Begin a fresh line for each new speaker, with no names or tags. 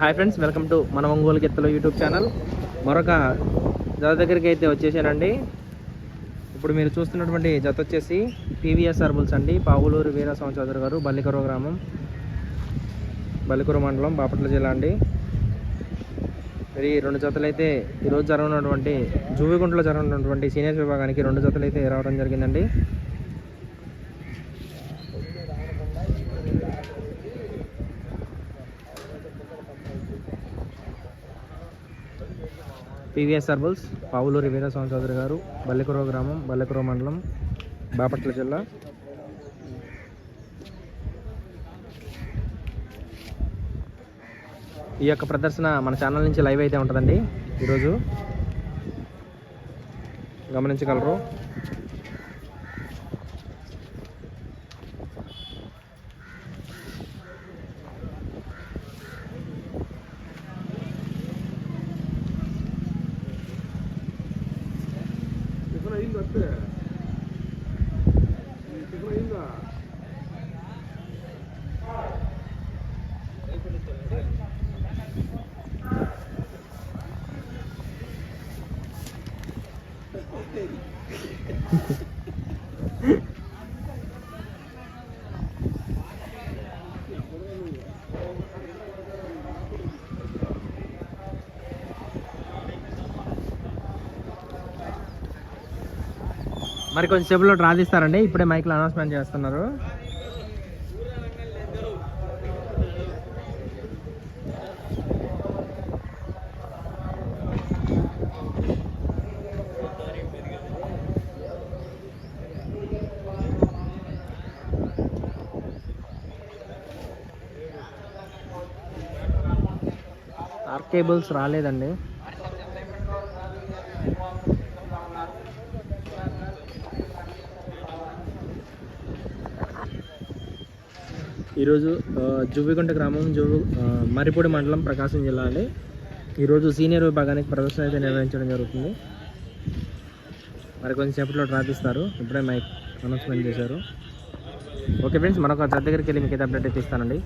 Hi friends welcome to మన ఒంగోలు గిత్తలు YouTube channel. మరొక జత దగ్గరికి అయితే వచ్చేసానండి. ఇప్పుడు మీరు చూస్తున్నటువంటి జత వచ్చేసి పీవీఎస్ అర్బుల్స్ అండి. పావులూరు వీరస్వామి చౌదరి గారు బల్లికరు గ్రామం బల్లికర మండలం బాపట్ల జిల్లా అండి. మరి రెండు జతలు అయితే ఈరోజు జరగనున్నటువంటి జూవిగుంటలో జరగనున్నటువంటి సీనియర్స్ విభాగానికి రెండు జతలు అయితే రావడం జరిగిందండి. PVS R bulls Pavuluri Veeraswamy Chowdary గారు బల్లికురవ గ్రామం బల్లికురవ మండలం బాపట్ల జిల్లా. ఈ యొక్క ప్రదర్శన మన ఛానల్ నుంచి లైవ్ అయితే ఉంటుందండి ఈరోజు. గమనించగలరు. いいんだって。行ってくればいんだ మరి కొంచెం సేపులో డ్రా తీస్తారండి. ఇప్పుడే మైక్లో అనౌన్స్మెంట్ చేస్తున్నారు. ఆర్కేబుల్స్ రాలేదండి. ఈరోజు ఆ, జువ్విగుంట గ్రామం జువ్వు మరిపూడి మండలం ప్రకాశం జిల్లా అండి ఈరోజు సీనియర్ విభాగానికి ప్రదర్శన అయితే నిర్వహించడం జరుగుతుంది. మరి కొంచెంసేపట్లో రాపిస్తారు ఇప్పుడే మైక్ అనౌన్స్మెంట్ చేశారు. ఓకే ఫ్రెండ్స్ మరొక దగ్గరికి వెళ్ళి మీకు అయితే అప్డేట్ అయితే ఇస్తానండి.